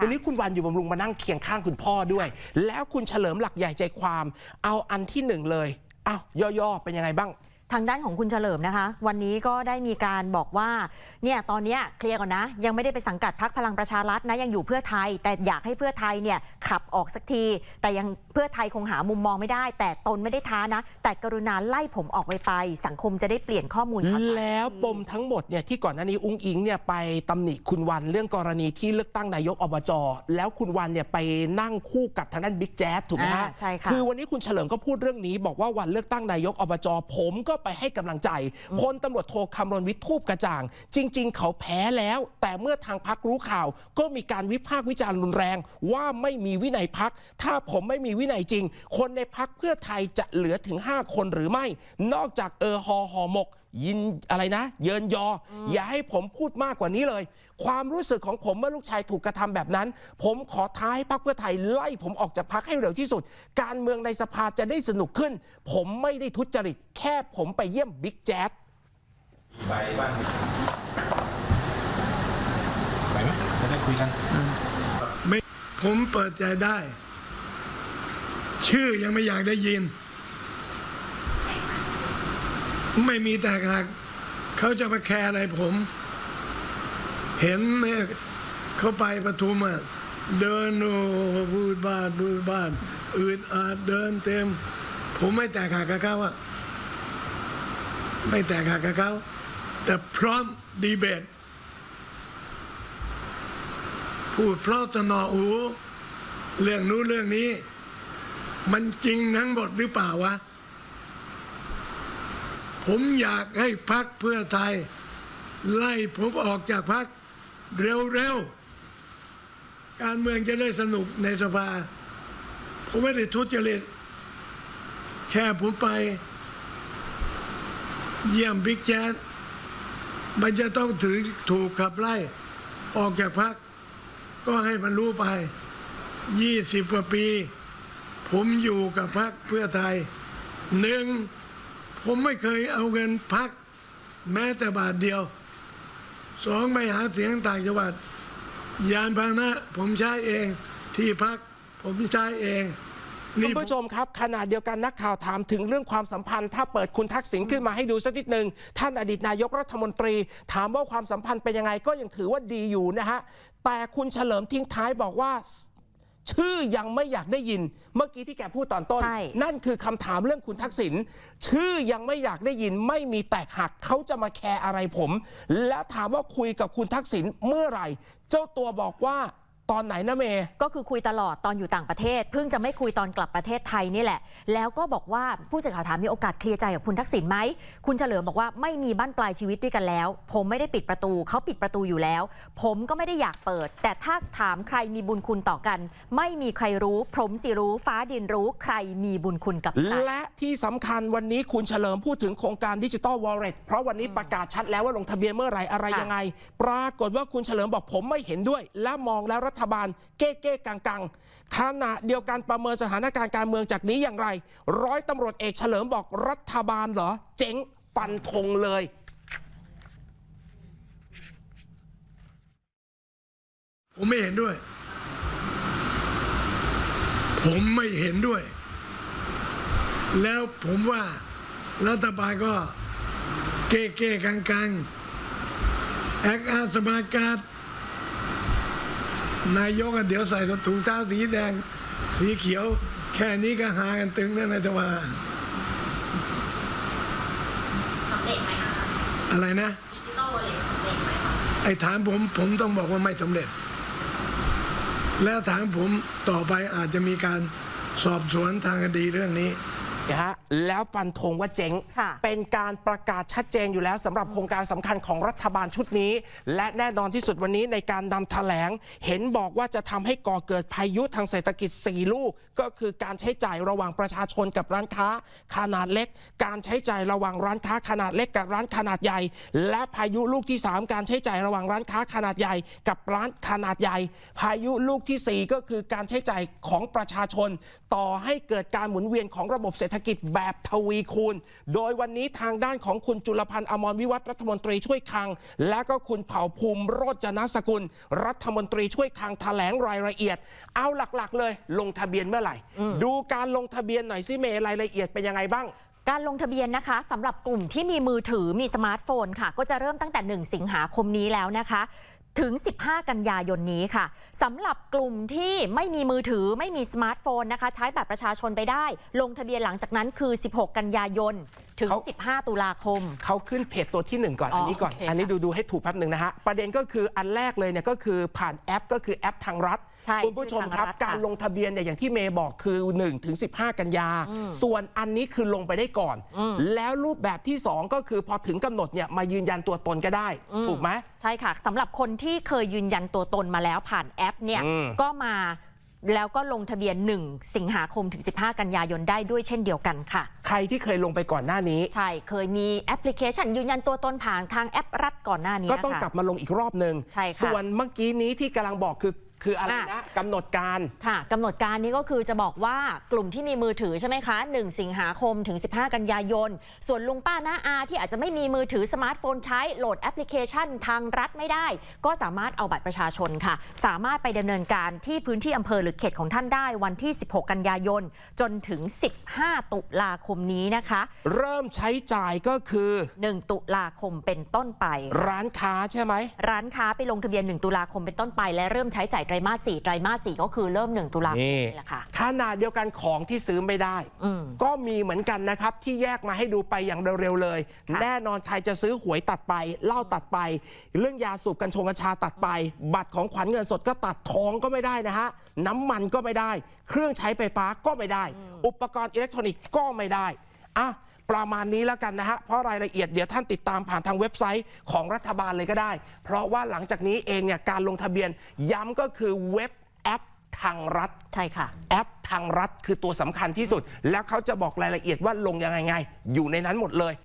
วันนี้คุณวันอยู่บำรุงมานั่งเคียงข้างคุณพ่อด้วย แล้วคุณเฉลิมหลักใหญ่ใจความ เอาอันที่หนึ่งเลยอ้าวย่อๆเป็นยังไงบ้าง ทางด้านของคุณเฉลิมนะคะ วันนี้ก็ได้มีการบอกว่าเนี่ยตอนเนี้ยเคลียร์ก่อนนะ ยังไม่ได้ไปสังกัดพักพลังประชารัฐนะยังอยู่เพื่อไทย แต่อยากให้เพื่อไทยเนี่ยขับออกสักที แต่ยังเพื่อไทยคงหามุมมองไม่ได้ แต่ตนไม่ได้ท้านะ แต่กรุณาไล่ผมออกไปไป สังคมจะได้เปลี่ยนข้อมูลข่าวสารแล้วปมทั้งหมดเนี่ยที่ก่อนหน้านี้อุ้งอิงเนี่ยไปตำหนิคุณวันเรื่องกรณีที่เลือกตั้งนายกอบจแล้วคุณวันเนี่ยไปนั่งคู่กับทางด้านบิ๊กแจ๊สถูกไหมฮะอ่าใช่ค่ะคือวันนี้คุณเฉลิมก็พูดเรื่องนี้บอกว่าวันเลือกตั้งนายกอบจผมก็ไปให้กำลังใจพลตำรวจโทคำรณวิทย์ทูปกระจ่าง จริง ๆ เขาแพ้แล้ว แต่เมื่อทางพักรู้ข่าว ก็มีการวิพากษ์วิจารณ์รุนแรง ว่าไม่มีวินัยพัก ถ้าผมไม่มีวินัยจริง คนในพักเพื่อไทยจะเหลือถึง 5 คนหรือไม่ นอกจากเออฮอหอหมกยินอะไรนะ เยินยอออย่าให้ผมพูดมากกว่านี้เลย ความรู้สึกของผมเมื่อลูกชายถูกกระทำแบบนั้น ผมขอท้าให้พรรคเพื่อไทยไล่ผมออกจากพักให้เร็วที่สุด การเมืองในสภาจะได้สนุกขึ้น ผมไม่ได้ทุจริต แค่ผมไปเยี่ยมบิ๊กแจ๊ดไปบ้านไปไหมจะได้คุยกันไม่ผมเปิดใจได้ ชื่อยังไม่อยากได้ยิน ไม่มีแต่หากเขาจะมาแคร์อะไรผม เห็นเนี่ยเขาไปประทุมอะเดินโอ้บูดบาดบูดบาดอืดอาดเดินเต็ม ผมไม่แตกหักกับเขาอะไม่แตกหักกับเขาแต่พร้อมดีเบตพูดเพราะสนอหูเรื่องนู้นเรื่องนี้ มันจริงทั้งหมดหรือเปล่าวะ ผมอยากให้พักเพื่อไทย ไล่ผมออกจากพักเร็วๆ การเมืองจะได้สนุกในสภา ผมไม่ได้ทุจริตแค่ผมไป เยี่ยมบิ๊กแจ๊ดมันจะต้องถือถูกขับไล่ออกจากพัก ก็ให้มันรู้ไป 20 กว่าปี ผมอยู่กับพรรคเพื่อไทยหนึ่ง ผมไม่เคยเอาเงินพักแม้แต่บาทเดียว สองไม่หาเสียงต่างจังหวัด ยานพาหนะ ผมใช้เองที่พักผมใช้เองคุณนี่ผู้ชมครับขณะเดียวกันนักข่าวถามถึงเรื่องความสัมพันธ์ ถ้าเปิดคุณทักษิณขึ้นมาให้ดูสักนิดหนึ่งท่านอดีตนายกรัฐมนตรี ถามว่าความสัมพันธ์เป็นยังไงก็ยังถือว่าดีอยู่นะฮะแต่คุณเฉลิมทิ้งท้ายบอกว่า ชื่อยังไม่อยากได้ยิน เมื่อกี้ที่แกพูดตอนต้น ใช่ นั่นคือคำถามเรื่องคุณทักษิณชื่อยังไม่อยากได้ยิน ไม่มีแตกหักเขาจะมาแคร์อะไรผม แล้วถามว่าคุยกับคุณทักษิณเมื่อไหร่ เจ้าตัวบอกว่า ตอนไหนนะเมย์ก็คือคุยตลอดตอนอยู่ต่างประเทศ เพิ่งจะไม่คุยตอนกลับประเทศไทยนี่แหละ แล้วก็บอกว่าผู้สื่อข่าวถามมีโอกาสเคลียร์ใจกับคุณทักษิณไหมคุณเฉลิมบอกว่าไม่มีบ้านปลายชีวิตด้วยกันแล้ว ผมไม่ได้ปิดประตูเขาปิดประตูอยู่แล้ว ผมก็ไม่ได้อยากเปิด แต่ถ้าถามใครมีบุญคุณต่อกัน ไม่มีใครรู้ผมสิรู้ฟ้าดินรู้ใครมีบุญคุณกับใครและที่สำคัญวันนี้คุณเฉลิมพูดถึงโครงการดิจิ t a ลวอลเล็ตเพราะวันนี้ประกาศชัดแล้วว่าลงทะเบียนเมื่อไหร่อะไรค่ะยังไง ปรากฏว่าคุณเฉลิมบอกผมไม่เห็นด้วย และมองแล้วรัฐบาลเก้เก้กังกังขณะเดียวกันประเมินสถานการณ์การเมืองจากนี้อย่างไร ร้อยตำรวจเอกเฉลิมบอกรัฐบาลเหรอ เจ๊งฟันธงเลยผมไม่เห็นด้วย ผมไม่เห็นด้วย แล้วผมว่ารัฐบาลก็เก้เก้กังกังแอคอาร์สมาการด นายกอะเดี๋ยวใส่ถุงเท้าสีแดง สีเขียว แค่นี้ก็หากันตึงแล้วนายทว่าสำเร็จไหมคะอะไรนะดิจิตอลวอลเล็ตสำเร็จไหมคะไอ้ถามผมผมต้องบอกว่าไม่สำเร็จ แล้วถามผมต่อไปอาจจะมีการสอบสวนทางคดีเรื่องนี้ นะฮะแล้วฟันธงว่าเจ๊ง ค่ะเป็นการประกาศชัดเจนอยู่แล้วสำหรับโครงการสำคัญของรัฐบาลชุดนี้ และแน่นอนที่สุดวันนี้ในการนำแถลง เห็นบอกว่าจะทำให้ก่อเกิดพายุทางเศรษฐกิจ 4 ลูก ก็คือการใช้จ่ายระหว่างประชาชนกับร้านค้าขนาดเล็ก การใช้จ่ายระหว่างร้านค้าขนาดเล็กกับร้านขนาดใหญ่ และพายุลูกที่ 3 การใช้จ่ายระหว่างร้านค้าขนาดใหญ่ กับร้านขนาดใหญ่ พายุลูกทีสี่4 ก็คือการใช้จ่ายของประชาชน ต่อให้เกิดการหมุนเวียนของระบบเศรษฐกิจแบบทวีคูณ โดยวันนี้ทางด้านของคุณจุลพันธ์อมรวิวัฒน์รัฐมนตรีช่วยคลัง และก็คุณเผ่าภูมิโรจนสกุล รัฐมนตรีช่วยคลังแถลงรายละเอียด เอาหลักๆ เลย ลงทะเบียนเมื่อไหร่ ดูการลงทะเบียนหน่อยสิเมย์รายละเอียดเป็นยังไงบ้างการลงทะเบียนนะคะสำหรับกลุ่มที่มีมือถือมีสมาร์ทโฟนค่ะ ก็จะเริ่มตั้งแต่ 1 สิงหาคมนี้แล้วนะคะ ถึง 15 กันยายนนี้ค่ะสำหรับกลุ่มที่ไม่มีมือถือไม่มีสมาร์ทโฟนนะคะ ใช้บัตรประชาชนไปได้ ลงทะเบียนหลังจากนั้นคือ 16 กันยายน ถึง เขา 15 ตุลาคม เขาขึ้นเพจตัวที่หนึ่งก่อนอ๋ออัอันนี้ก่อน โอเคอันนี้ดูดูให้ถูกแป๊บหนึ่งนะฮะ ประเด็นก็คืออันแรกเลยเนี่ยก็คือผ่านแอปก็คือแอปทางรัฐ ใช่คุณผู้ชมครับ ชื่อทางรัฐค่ะการลงทะเบียนเนี่ยอย่างที่เมย์บอกคือ1ถึง15 กันยา ส่วนอันนี้คือลงไปได้ก่อน แล้วรูปแบบที่ 2 ก็คือพอถึงกำหนดเนี่ยมายืนยันตัวตนก็ได้ ถูกไหม ใช่ค่ะสำหรับคนที่เคยยืนยันตัวตนมาแล้วผ่านแอปเนี่ย อืม ก็มาแล้วก็ลงทะเบียน 1 สิงหาคมถึง 15 กันยายนได้ด้วยเช่นเดียวกันค่ะ ใครที่เคยลงไปก่อนหน้านี้ ใช่ เคยมีแอปพลิเคชันยืนยันตัวตนผ่านทางแอปรัฐก่อนหน้านี้ก็ต้องค่ะ กลับมาลงอีกรอบหนึ่งใช่ค่ะส่วนเมื่อกี้นี้ที่กำลังบอกคือ คืออะไรอะนะกำหนดการค่ะกำหนดการนี้ก็คือจะบอกว่ากลุ่มที่มีมือถือใช่ไหมคะ 1 สิงหาคมถึง 15 กันยายน ส่วนลุงป้าน้าอาที่อาจจะไม่มีมือถือสมาร์ทโฟนใช้โหลดแอปพลิเคชันทางรัฐไม่ได้ ก็สามารถเอาบัตรประชาชนค่ะ สามารถไปดำเนินการที่พื้นที่อำเภอหรือเขตของท่านได้วันที่ 16 กันยายน จนถึง 15 ตุลาคมนี้นะคะ เริ่มใช้จ่ายก็คือ 1 ตุลาคมเป็นต้นไป ร้านค้าใช่ไหมร้านค้าไปลงทะเบียน 1 ตุลาคมเป็นต้นไปและเริ่มใช้จ่ายไตรมาส4ไตรมาส4ก็คือเริ่ม1ตุลาคมนี่นี่แหละค่ะ ขนาดเดียวกันของที่ซื้อไม่ได้ อืมก็มีเหมือนกันนะครับ ที่แยกมาให้ดูไปอย่างเร็วๆเลย ค่ะ แน่นอนใครจะซื้อหวยตัดไปเหล้าตัดไป เรื่องยาสูบกัญชงกัญชาตัดไป บัตรของขวัญเงินสดก็ตัดทองก็ไม่ได้นะฮะน้ำมันก็ไม่ได้ เครื่องใช้ไฟฟ้าก็ไม่ได้ อุปกรณ์อิเล็กทรอนิกส์ก็ไม่ได้อะ ประมาณนี้แล้วกันนะฮะเพราะรายละเอียดเดี๋ยวท่านติดตามผ่านทางเว็บไซต์ของรัฐบาลเลยก็ได้ เพราะว่าหลังจากนี้เองเนี่ยการลงทะเบียนย้ำก็คือเว็บแอปทางรัฐใช่ค่ะ แอปทางรัฐคือตัวสำคัญที่สุด แล้วเขาจะบอกรายละเอียดว่าลงยังไงไง อยู่ในนั้นหมดเลย